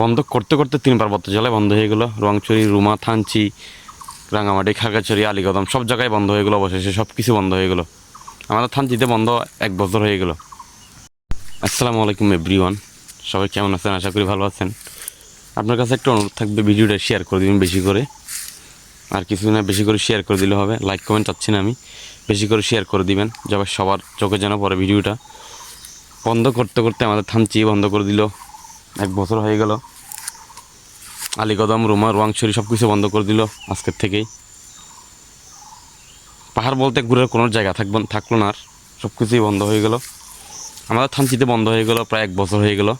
বন্ধ করতে করতে তিন পার্বত্য জেলায় বন্ধ হয়ে গেলো রংচুরি, রুমা, থানচি, রাঙামাটি, খাগড়াছড়ি আলিকদম সব জায়গায় বন্ধ হয়ে গেলো অবশেষে, সব কিছু বন্ধ হয়ে গেলো। আমাদের থানচিতে বন্ধ এক বছর হয়ে গেলো। আসসালামু আলাইকুম এভরিওয়ান, সবাই কেমন আছেন? আশা করি ভালো আছেন। আপনার কাছে একটা অনুরোধ থাকবে, ভিডিওটা শেয়ার করে দিবেন বেশি করে। আর কিছু না, বেশি করে শেয়ার করে দিলে হবে। লাইক কমেন্ট চাচ্ছি না আমি। বেশি করে শেয়ার করে দিবেন, যাবে সবার চোখে যেন পরে ভিডিওটা। বন্ধ করতে করতে আমাদের থানচি বন্ধ করে দিল। এক বছর হয়ে গেল। আলিকদম, রুমা রোয়াংছড়ি সব কিছু বন্ধ করে দিল আজকের থেকেই। পাহাড় বলতে ঘুরে কোনো জায়গা থাকব থাকল না আর। সব কিছুই বন্ধ হয়ে গেল। আমাদের থানচিতে বন্ধ হয়ে গেল, প্রায় এক বছর হয়ে গেল।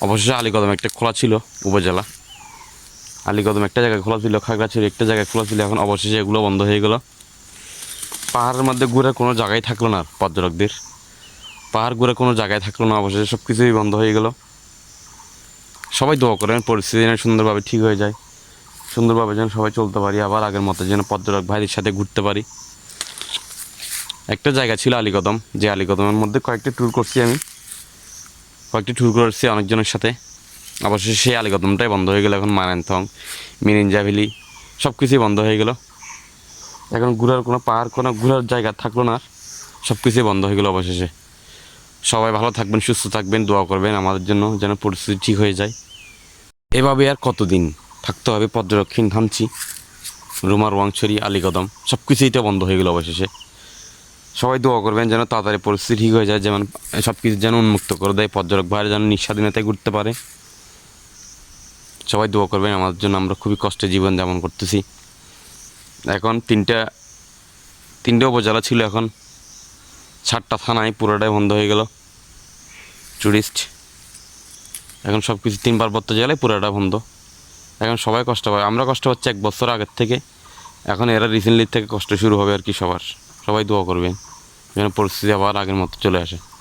অবশেষে আলিকদম একটা খোলা ছিল, উপজেলা। আলিকদম একটা জায়গায় খোলা ছিল, খাগড়াছড়ি একটা জায়গায় খোলা ছিল, এখন অবশেষে এগুলো বন্ধ হয়ে গেল। পাহাড়ের মধ্যে ঘুরে কোনো জায়গায় থাকল না পর্যটকদের। পাহাড় ঘুরে কোনো জায়গায় থাকল না, অবশেষে সব কিছুই বন্ধ হয়ে গেল। সবাই দোয়া করেন, পরিস্থিতি যেন সুন্দরভাবে ঠিক হয়ে যায়। সুন্দরভাবে যেন সবাই চলতে পারি, আবার আগের মতো যেন পর্যটক ভাইদের সাথে ঘুরতে পারি। একটা জায়গা ছিল আলিকদম, যে আলিকদমের মধ্যে কয়েকটি ট্যুর করছি আমি। কয়েকটি ট্যুর করেছি অনেকজনের সাথে। অবশ্যই সেই আলিকদমটাই বন্ধ হয়ে গেল, এখন মারানথং মিরিঞ্জা ভ্যালি সব কিছুই বন্ধ হয়ে গেল। এখন ঘোরার কোনো পাহাড় কোনো, ঘোরার জায়গা থাকল না সব কিছুই বন্ধ হয়ে গেলো অবশেষে। সবাই ভালো থাকবেন, সুস্থ থাকবেন, দোয়া করবেন। আমাদের জন্য যেন পরিস্থিতি ঠিক হয়ে যায়। এভাবে আর কতদিন থাকতে হবে? পর্যটকহীন থামছি রুমার, ওয়াংছড়ি, আলিকদম সব কিছুই তো বন্ধ হয়ে গেলো অবশেষে। সবাই দোয়া করবেন যেন তাড়াতাড়ি পরিস্থিতি ঠিক হয়ে যায়, যেমন সব কিছু যেন উন্মুক্ত করে দেয়। পর্যটক ভাইয়ের যেন নিঃস্বাধীনতায় ঘুরতে পারে। সবাই দোয়া করবেন, আমাদের জন্য আমরা খুবই কষ্টে জীবন যাপন করতেছি। এখন তিনটা, তিনটে উপজেলা ছিল এখন। সাতটা থানায় পুরোটাই বন্ধ হয়ে গেল। টুরিস্ট এখন সব কিছু তিনবার পার্বত্য জেলায় পুরোটা বন্ধ। এখন সবাই কষ্ট পায়। আমরা কষ্ট পাচ্ছি এক বছর আগের থেকে। এখন এরা রিসেন্টলি থেকে কষ্ট শুরু হবে আর কি সবার। সবাই দোয়া করবেন। যেন পরিস্থিতি আবার আগের মতো চলে আসে।